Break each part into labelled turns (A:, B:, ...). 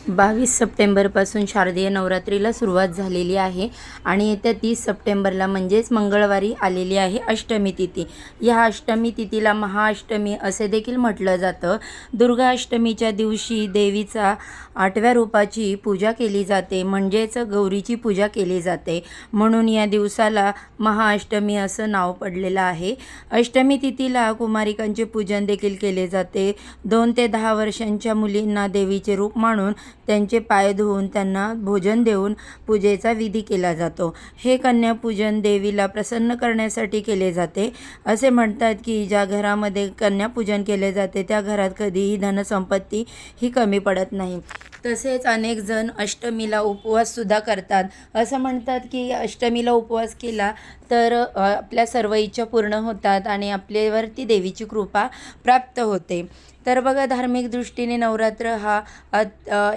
A: बावीस सप्टेंबरपासून शारदीय नवरात्रीला सुरुवात झालेली आहे आणि येत्या तीस सप्टेंबरला म्हणजेच मंगळवारी आलेली आहे अष्टमी तिथी. या अष्टमी तिथीला महाअष्टमी असे देखील म्हटलं जातं. दुर्गा अष्टमीच्या दिवशी देवीचा आठव्या रूपाची पूजा केली जाते म्हणजेच गौरीची पूजा केली जाते. म्हणून या दिवसाला महाअष्टमी असं नाव पडलेलं आहे. अष्टमी तिथीला कुमारिकांचे पूजन देखील केले जाते. दोन ते दहा वर्षांच्या मुलींना देवीचे रूप मानून त्यांचे पाय धुवून त्यांना भोजन देऊन पूजेचा विधी केला जातो. हे कन्यापूजन देवीला प्रसन्न करण्यासाठी केले जाते. असे म्हणतात की ज्या घरामध्ये कन्यापूजन केले जाते त्या घरात कधीही धनसंपत्ती ही कमी पडत नाही. तसेच अनेक जण अष्टमीला उपवाससुद्धा करतात. असं म्हणतात की अष्टमीला उपवास केला तर आपल्या सर्व इच्छा पूर्ण होतात आणि आपल्यावरती देवीची कृपा प्राप्त होते. तर बघा धार्मिक दृष्टीने नवरात्र हा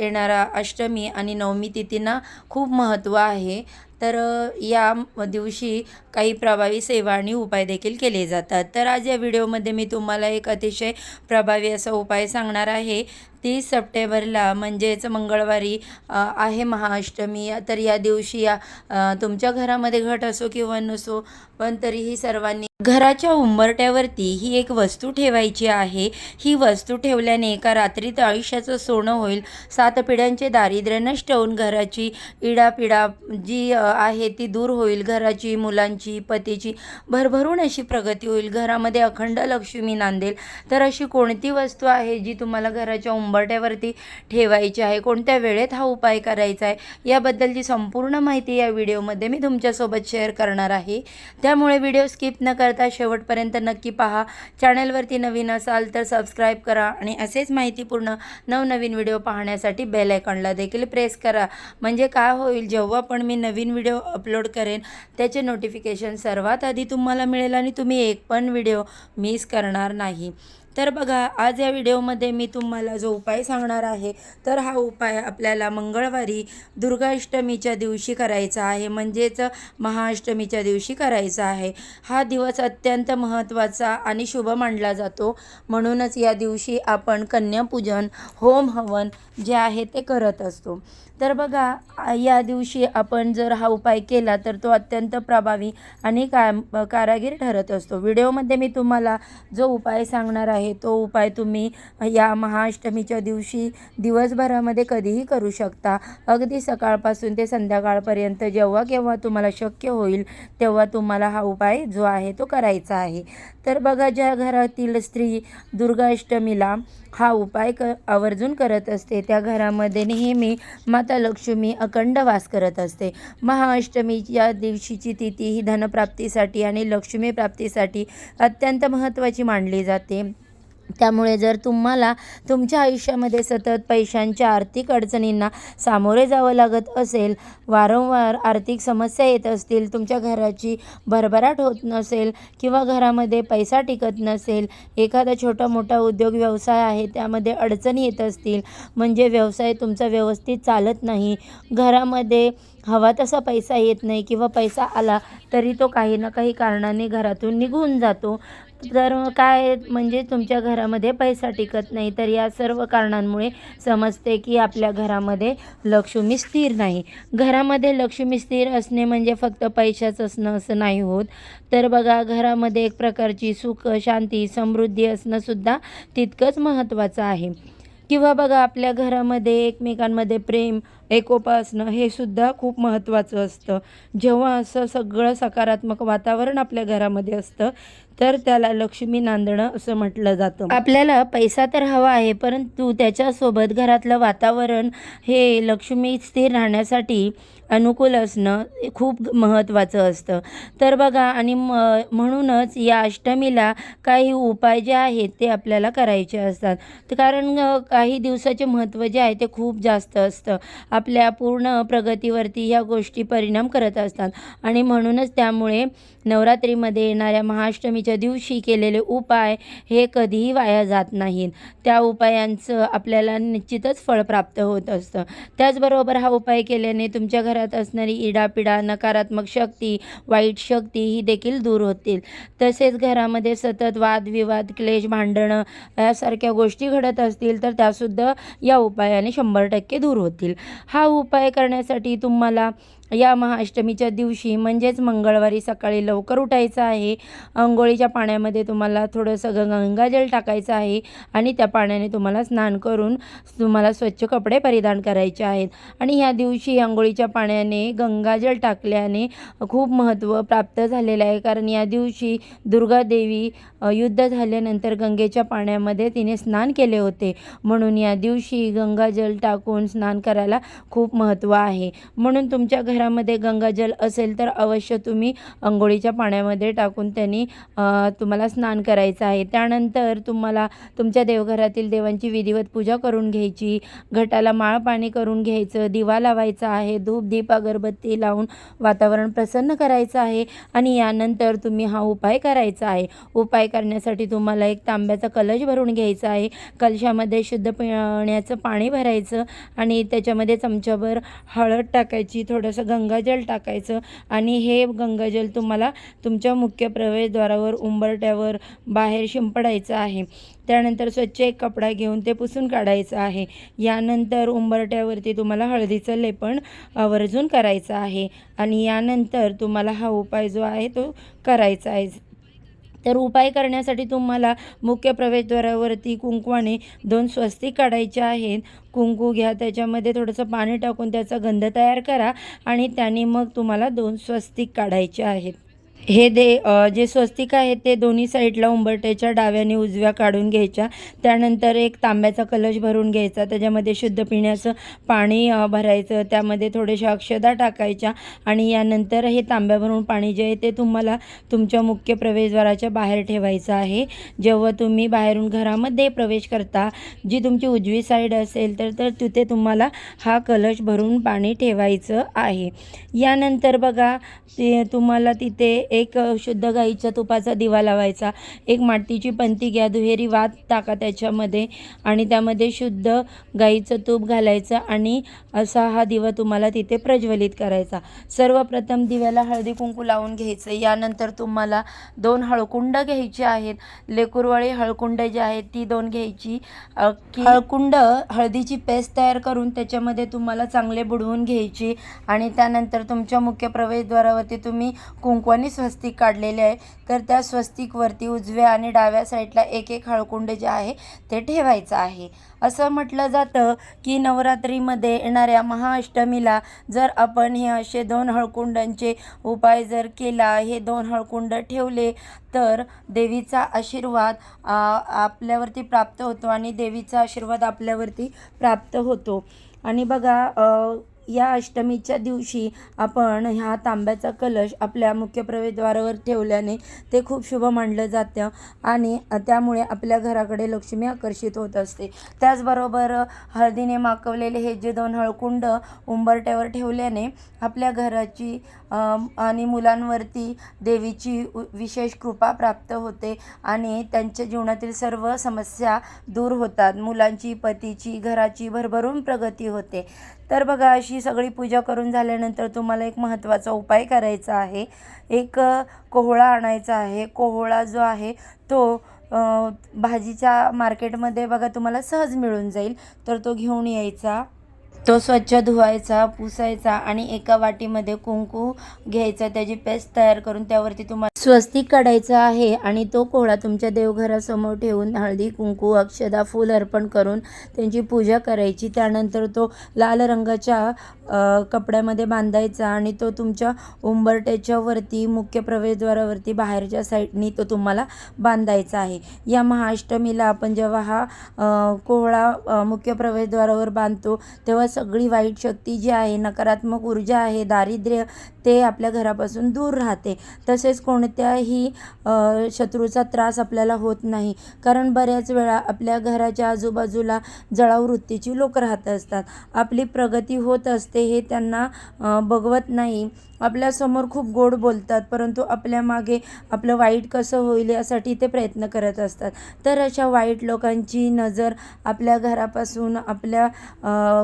A: येणारा अष्टमी आणि नवमी तिथींना खूप महत्त्व आहे. तर या दिवशी काही प्रभावी सेवा आणि उपाय देखील केले जातात. तर आज या व्हिडिओमध्ये मी तुम्हाला एक अतिशय प्रभावी असा उपाय सांगणार आहे. तीस सप्टेंबरला म्हणजेच मंगळवारी आहे महाअष्टमी. तर या दिवशी या तुमच्या घरामध्ये घट असो किंवा नसो पण तरीही सर्वांनी घराच्या उंबरट्यावरती ही एक वस्तू ठेवायची आहे. ही वस्तू ठेवल्याने एका रात्रीत आयुष्याचं सोनं होईल. सात पिढ्यांचे दारिद्र्य नष्ट होऊन घराची इडापिडा जी आहे ती दूर होईल. घराची मुलांची पतीची भरभरून अशी प्रगती होईल. घरामध्ये अखंड लक्ष्मी नांदेल. तर अशी कोणती वस्तू आहे जी तुम्हाला घराच्या उंबरट्यावरती ठेवायची आहे? कोणत्या वेळेत हा उपाय करायचा आहे? याबद्दलची संपूर्ण माहिती या व्हिडिओमध्ये मी तुमच्यासोबत शेअर करणार आहे. त्यामुळे व्हिडिओ स्किप न कर करता शेवटपर्यंत नक्की पहा. चॅनलवरती नवीन असाल तर सबस्क्राईब करा आणि असेच माहितीपूर्ण नवनवीन व्हिडिओ पाहण्यासाठी बेल आयकॉनला देखील प्रेस करा. म्हणजे काय होईल? जेव्हा पण मी नवीन व्हिडिओ अपलोड करेन त्याचे नोटिफिकेशन सर्वात आधी तुम्हाला मिळेल आणि तुम्ही एक पण व्हिडिओ मिस करणार नाही. तर बघा आज या व्हिडिओमध्ये मी तुम्हाला जो उपाय सांगणार आहे तर हा उपाय आपल्याला मंगळवारी दुर्गाष्टमीच्या दिवशी करायचा आहे. म्हणजेच महाअष्टमीच्या दिवशी करायचा आहे. हा दिवस अत्यंत महत्त्वाचा आणि शुभ मानला जातो. म्हणूनच या दिवशी आपण कन्यापूजन होम हवन जे आहे ते करत असतो. तर बघा या दिवशी आपण जर हा उपाय केला तर तो अत्यंत प्रभावी आणि का कारागीर ठरत असतो. व्हिडिओमध्ये मी तुम्हाला जो उपाय सांगणार आहे तो उपाय तुम्ही या महाअष्टमीच्या दिवशी दिवसभरामध्ये कधीही करू शकता. अगदी सकाळपासून ते संध्याकाळपर्यंत जेव्हा केव्हा तुम्हाला शक्य होईल तेव्हा तुम्हाला हा उपाय जो आहे तो करायचा आहे. तर बघा ज्या घरातील स्त्री दुर्गाष्टमीला हा उपाय क आवर्जून करत असते त्या घरामध्ये नेहमी माता लक्ष्मी अखंड वास करत असते. महाअष्टमी या दिवशीची तिथी ही धनप्राप्तीसाठी आणि लक्ष्मी प्राप्तीसाठी अत्यंत महत्त्वाची मानली जाते. त्यामुळे जर तुम्हाला तुमच्या आयुष्यामध्ये सतत पैशांच्या आर्थिक अडचणींना सामोरे जावं लागत असेल वारंवार आर्थिक समस्या येत असतील तुमच्या घराची भरभराट होत नसेल किंवा घरामध्ये पैसा टिकत नसेल एखादा छोटा मोठा उद्योग व्यवसाय आहे त्यामध्ये अडचणी येत असतील म्हणजे व्यवसाय तुमचा व्यवस्थित चालत नाही घरामध्ये हवा तसा पैसा येत नाही किंवा पैसा आला तरी तो काही ना काही कारणाने घरातून निघून जातो तर काय म्हणजे तुमच्या घरामध्ये पैसा टिकत नाही तर या सर्व कारणांमुळे समजते की आपल्या घरामध्ये लक्ष्मी स्थिर नाही. घरामध्ये लक्ष्मी स्थिर असणे म्हणजे फक्त पैशाच असणं असं नाही होत. तर बघा घरामध्ये एक प्रकारची सुख शांती समृद्धी असणं सुद्धा तितकंच महत्त्वाचं आहे. किंवा बघा आपल्या घरामध्ये एकमेकांमध्ये प्रेम एकोपा असणं हे सुद्धा खूप महत्त्वाचं असतं. जेव्हा असं सगळं सकारात्मक वातावरण आपल्या घरामध्ये असतं तर त्याला लक्ष्मी नांदणं असं म्हटलं जातं. आपल्याला पैसा तर हवा आहे परंतु त्याच्यासोबत घरातलं वातावरण हे लक्ष्मी स्थिर राहण्यासाठी अनुकूल असणं खूप महत्त्वाचं असतं. तर बघा आणि म म्हणूनच या अष्टमीला काही उपाय जे आहेत ते आपल्याला करायचे असतात. तर कारण काही दिवसाचे महत्त्व जे आहे ते खूप जास्त असतं. आपल्या पूर्ण प्रगतीवरती ह्या गोष्टी परिणाम करत असतात. आणि म्हणूनच त्यामुळे नवरात्रीमध्ये येणाऱ्या महाअष्टमीच्या दिवशी केलेले उपाय हे कधीही वाया जात नाहीत. त्या उपायांचं आपल्याला निश्चितच फळ प्राप्त होत असतं. त्याचबरोबर हा उपाय केल्याने तुमच्या घरात असणारी इडापिडा नकारात्मक शक्ती वाईट शक्ती ही देखील दूर होतील. तसेच घरामध्ये सतत वादविवाद क्लेश भांडणं यासारख्या गोष्टी घडत असतील तर त्यासुद्धा या उपायाने शंभर टक्के दूर होतील. हा उपाय करण्यासाठी तुम्हाला या महाअष्टमीच्या दिवशी म्हणजेच मंगळवारी सकाळी लवकर उठायचं आहे. अंघोळीच्या पाण्यामध्ये तुम्हाला थोडंसं गंगाजल टाकायचं आहे आणि त्या पाण्याने तुम्हाला स्नान करून तुम्हाला स्वच्छ कपडे परिधान करायचे आहेत. आणि ह्या दिवशी अंघोळीच्या पाण्याने गंगाजल टाकल्याने खूप महत्त्व प्राप्त झालेलं आहे. कारण या दिवशी दुर्गादेवी युद्ध झाल्यानंतर गंगेच्या पाण्यामध्ये तिने स्नान केले होते. म्हणून या दिवशी गंगाजल टाकून स्नान करायला खूप महत्त्व आहे. म्हणून तुमच्या घरामध्ये गंगाजल असेल तर अवश्य तुम्ही अंघोळीच्या पाण्यामध्ये टाकून त्यांनी तुम्हाला स्नान करायचं आहे. त्यानंतर तुम्हाला तुमच्या देवघरातील देवांची विधिवत पूजा करून घ्यायची घटाला माळ पाणी करून घ्यायचं दिवा लावायचा आहे धूप दीप अगरबत्ती लावून वातावरण प्रसन्न करायचं आहे आणि यानंतर तुम्ही हा उपाय करायचा आहे. उपाय करण्यासाठी तुम्हाला एक तांब्याचा कलश भरून घ्यायचा आहे. कलशामध्ये शुद्ध पिण्याचं पाणी भरायचं आणि त्याच्यामध्ये चमच्याभर हळद टाकायची थोडंसं गंगाजल टाकायचं आणि हे गंगाजल तुम्हाला तुमच्या मुख्य प्रवेशद्वारावर उंबरट्यावर बाहेर शिंपडायचं आहे. त्यानंतर स्वच्छ एक कपडा घेऊन ते पुसून काढायचं आहे. यानंतर उंबरट्यावरती तुम्हाला हळदीचं लेपण आवर्जून करायचं आहे. आणि यानंतर तुम्हाला हा उपाय जो आहे तो करायचा आहे. तर उपाय करण्यासाठी तुम्हाला मुख्य प्रवेशद्वारावरती कुंकवाने दोन स्वस्तिक काढायचे आहेत. कुंकू घ्या त्याच्यामध्ये थोडंसं पाणी टाकून त्याचा गंध तयार करा आणि त्याने मग तुम्हाला दोन स्वस्तिक काढायचे आहेत. हे दे जे स्वस्तिक आहेत ते दोन्ही साईडला उंबरट्याच्या डाव्याने उजव्या काढून घ्यायच्या. त्यानंतर एक तांब्याचा कलश भरून घ्यायचा. त्याच्यामध्ये शुद्ध पिण्याचं पाणी भरायचं. त्यामध्ये थोड्याशा अक्षदा टाकायच्या आणि यानंतर हे तांब्या भरून पाणी जे आहे ते तुम्हाला तुमच्या मुख्य प्रवेशद्वाराच्या बाहेर ठेवायचं आहे. जेव्हा तुम्ही बाहेरून घरामध्ये प्रवेश करता जी तुमची उजवी साईड असेल तर तर तिथे तुम्हाला हा कलश भरून पाणी ठेवायचं आहे. यानंतर बघा ते तुम्हाला तिथे एक शुद्ध गाईच्या तुपाचा दिवा लावायचा एक मातीची पंती घ्या दुहेरी वात टाका त्याच्यामध्ये आणि त्यामध्ये शुद्ध गाईचं तूप घालायचं आणि असा हा दिवा तुम्हाला तिथे प्रज्वलित करायचा. सर्वप्रथम दिव्याला हळदी कुंकू लावून घ्यायचं. यानंतर तुम्हाला दोन हळकुंड घ्यायचे आहेत. लेकुरवाळी हळकुंड जी आहेत ती दोन घ्यायची. हळकुंड हळदीची पेस्ट तयार करून त्याच्यामध्ये तुम्हाला चांगले बुडवून घ्यायची आणि त्यानंतर तुमच्या मुख्य प्रवेशद्वारावरती तुम्ही कुंकवानी स्वस्तिक काढलेले आहे तर त्या स्वस्तिकवरती उजव्या आणि डाव्या साईडला एक एक हळकुंड जे आहे ते ठेवायचं आहे. असं म्हटलं जातं की नवरात्रीमध्ये येणाऱ्या महाअष्टमीला जर आपण हे असे दोन हळकुंडांचे उपाय जर केला हे दोन हळकुंड ठेवले तर देवीचा आशीर्वाद आपल्यावरती प्राप्त होतो आणि देवीचा आशीर्वाद आपल्यावरती प्राप्त होतो. आणि बघा या अष्टमीच्या दिवशी आपण ह्या तांब्याचा कलश आपल्या मुख्य प्रवेशद्वारावर ठेवल्याने ते खूप शुभ मानलं जातं आणि त्यामुळे आपल्या घराकडे लक्ष्मी आकर्षित होत असते. त्याचबरोबर हळदीने माकवलेले हे जे दोन हळकुंड उंबरट्यावर ठेवल्याने आपल्या घराची आणि मुलांवरती देवीची उ- विशेष कृपा प्राप्त होते आणि त्यांच्या जीवनातील सर्व समस्या दूर होतात. मुलांची पतीची घराची भरभरून प्रगती होते. तर बघा अशी सगळी पूजा करून झाल्यानंतर तुम्हाला एक महत्त्वाचा उपाय करायचा आहे. एक कोहळा आणायचा आहे. कोहळा जो आहे तो भाजीच्या मार्केटमध्ये बघा तुम्हाला सहज मिळून जाईल. तर तो घेऊन यायचा. तो स्वच्छ धुवायचा पुसायचा आणि एका वाटीमध्ये कुंकू घ्यायचा. त्याची पेस्ट तयार करून त्यावरती तुम्हाला स्वस्तिक काढायचं आहे आणि तो कोहळा तुमच्या देवघरासमोर ठेवून हळदी कुंकू अक्षदा फूल अर्पण करून त्यांची पूजा करायची. त्यानंतर तो लाल रंगाच्या कपड्यामध्ये बांधायचा आणि तो तुमच्या उंबरट्याच्यावरती मुख्य प्रवेशद्वारावरती बाहेरच्या साईडनी तो तुम्हाला बांधायचा आहे. या महाअष्टमीला आपण जेव्हा हा कोहळा मुख्य प्रवेशद्वारावर बांधतो तेव्हा सगळी वाईट शक्ती जी आहे नकारात्मक ऊर्जा आहे दारिद्र्य ते आपल्या घरापासून दूर राहते. तसेच कोणत्याही शत्रूचा त्रास आपल्याला होत नाही. कारण बऱ्याच वेळा आपल्या घराच्या आजूबाजूला जळाऊ वृत्तीची लोक राहत असतात. आपली प्रगती होत असते हे त्यांना बघवत नाही. आपल्यासमोर खूप गोड बोलतात परंतु आपल्या मागे आपलं वाईट कसं होईल यासाठी ते प्रयत्न करत असतात. तर अशा वाईट लोकांची नजर आपल्या घरापासून आपल्या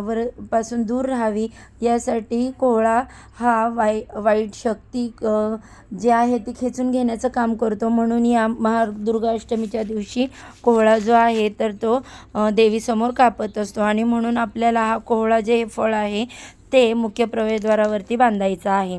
A: वर पासून दूर राहावी. यासाठी कोहळा हा वाई वाईट शक्ती जे आहे ती खेचून घेण्याचं काम करतो. म्हणून या महा दुर्गाष्टमीच्या दिवशी कोहळा जो आहे तर तो देवीसमोर कापत असतो. आणि म्हणून आपल्याला हा कोहळा जे फळ आहे ते मुख्य प्रवेशद्वारावरती बांधायचं आहे.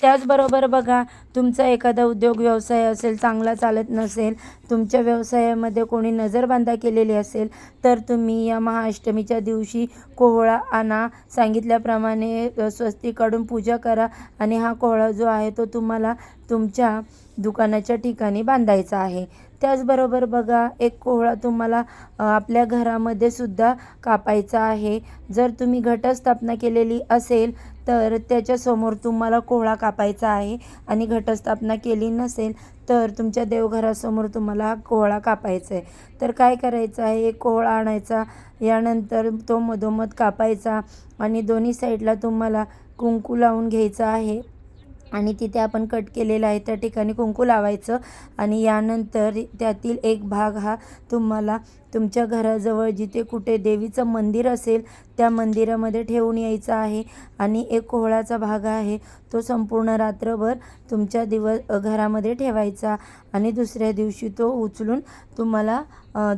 A: त्याचबरोबर बघा तुमचा एखादा उद्योग व्यवसाय असेल चांगला चालत नसेल तुमच्या व्यवसायामध्ये कोणी नजरबांधा केलेली असेल तर तुम्ही या महाअष्टमीच्या दिवशी कोहळा आणा. सांगितल्याप्रमाणे स्वस्ती काढून पूजा करा आणि हा कोहळा जो आहे तो तुम्हाला तुमच्या दुकानाच्या ठिकाणी बांधायचा आहे. त्याचबरोबर बघा एक कोहळा तुम्हाला आपल्या घरामध्ये सुद्धा कापायचा आहे. जर तुम्ही घटस्थापना केलेली असेल तर त्याच्यासमोर तुम्हाला कोहळा कापायचा आहे आणि घटस्थापना केली नसेल तर तुमच्या देवघरासमोर तुम्हाला हा कोहळा कापायचा आहे. तर काय करायचं आहे? एक कोहळा आणायचा यानंतर तो मधोमध कापायचा आणि दोन्ही साईडला तुम्हाला कुंकू लावून घ्यायचं आहे. आणि तिथे आपण कट केलेलं आहे त्या ठिकाणी कुंकू लावायचं आणि यानंतर त्यातील एक भाग हा तुम्हाला तुमच्या घराजवळ जिथे कुठे देवीचं मंदिर असेल त्या मंदिरामध्ये ठेवून यायचं आहे. आणि एक कोहळाचा भाग आहे तो संपूर्ण रात्रभर तुमच्या दिवस घरामध्ये ठेवायचा. आणि दुसऱ्या दिवशी तो उचलून तुम्हाला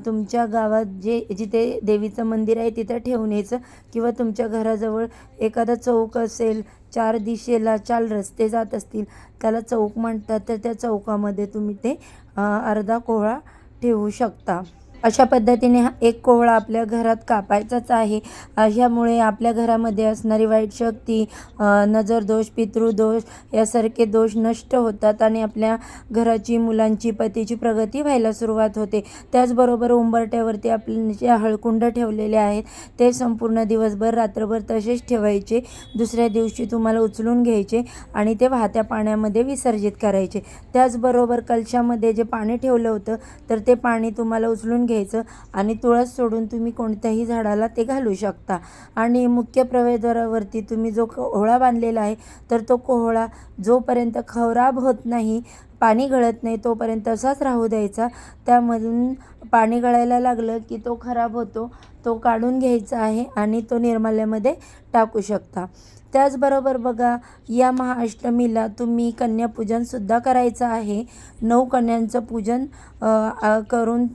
A: तुमच्या गावात जे जिथे देवीचं मंदिर आहे तिथं ठेवून यायचं. किंवा तुमच्या घराजवळ एखादा चौक असेल चार दिशेला चार रस्ते जात असतील त्याला चौक म्हणतात तर त्या चौकामध्ये तुम्ही ते अर्धा कोहळा ठेवू शकता. अशा पद्धतीने हा एक कोहळा आपल्या घरात कापायचाच आहे. अशामुळे आपल्या घरामध्ये असणारी वाईट शक्ती अ, नजरदोष पितृदोष यासारखे दोष नष्ट होतात आणि आपल्या घराची मुलांची पतीची प्रगती व्हायला सुरुवात होते. त्याचबरोबर उंबरट्यावरती आपले जे हळकुंड ठेवलेले आहेत. ते संपूर्ण दिवसभर रात्रभर तसेच ठेवायचे. दुसऱ्या दिवशी तुम्हाला उचलून घ्यायचे आणि ते वाहत्या पाण्यामध्ये विसर्जित करायचे. त्याचबरोबर कलशामध्ये जे पाणी ठेवलं होतं तर ते पाणी तुम्हाला उचलून घ्यायचं. घ्यायचं आणि तुळस सोडून तुम्ही कोणत्याही झाडाला ते घालू शकता. आणि मुख्य प्रवेशद्वारावरती तुम्ही जो कोहळा बांधलेला आहे तर तो कोहळा जोपर्यंत खराब होत नाही पाणी गळत नाही तोपर्यंत तसाच राहू द्यायचा. त्यामधून पाणी गळायला लागलं की तो खराब होतो तो काढून घ्यायचा आहे आणि तो निर्माल्यामध्ये टाकू शकता. त्याचबरोबर बघा या महाअष्टमीला तुम्ही कन्यापूजनसुद्धा करायचं आहे. नऊ कन्यांचं पूजन आ, करून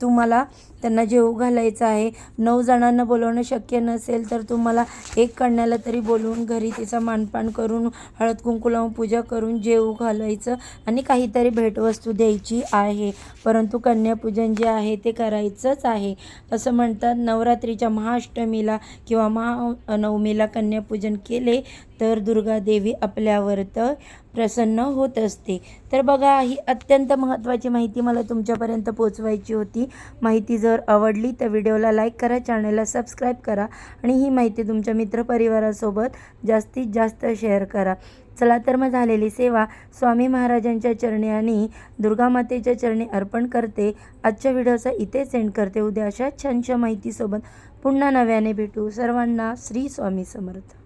A: तुम्हाला त्यांना जेवू घालायचं आहे. नऊ जणांना बोलवणं शक्य नसेल तर तुम्हाला एक कन्याला तरी बोलवून घरी तिचा मानपान करून हळद कुंकू लावून पूजा करून जेवू घालायचं आणि काहीतरी भेटवस्तू द्यायची आहे. परंतु कन्यापूजन जे आहे ते करायचंच आहे. असं म्हणतात नवरात्रीच्या महाअष्टमीला किंवा महानवमीला कन्यापूजन केले तर दुर्गादेवी आपल्यावर तर प्रसन्न होत असते. तर बघा ही अत्यंत महत्त्वाची माहिती मला तुमच्यापर्यंत पोचवायची होती. माहिती जर आवडली तर व्हिडिओला लाईक करा चॅनलला सबस्क्राईब करा आणि ही माहिती तुमच्या मित्रपरिवारासोबत जास्तीत जास्त शेअर करा. चला तर मग झालेली सेवा स्वामी महाराजांच्या चरणी आणि दुर्गामातेच्या चरणी अर्पण करते. आजच्या व्हिडिओचा इथे सेंड करते. उद्या अशा छानशा माहितीसोबत पुन्हा नव्याने भेटू. सर्वांना श्री स्वामी समर्थ.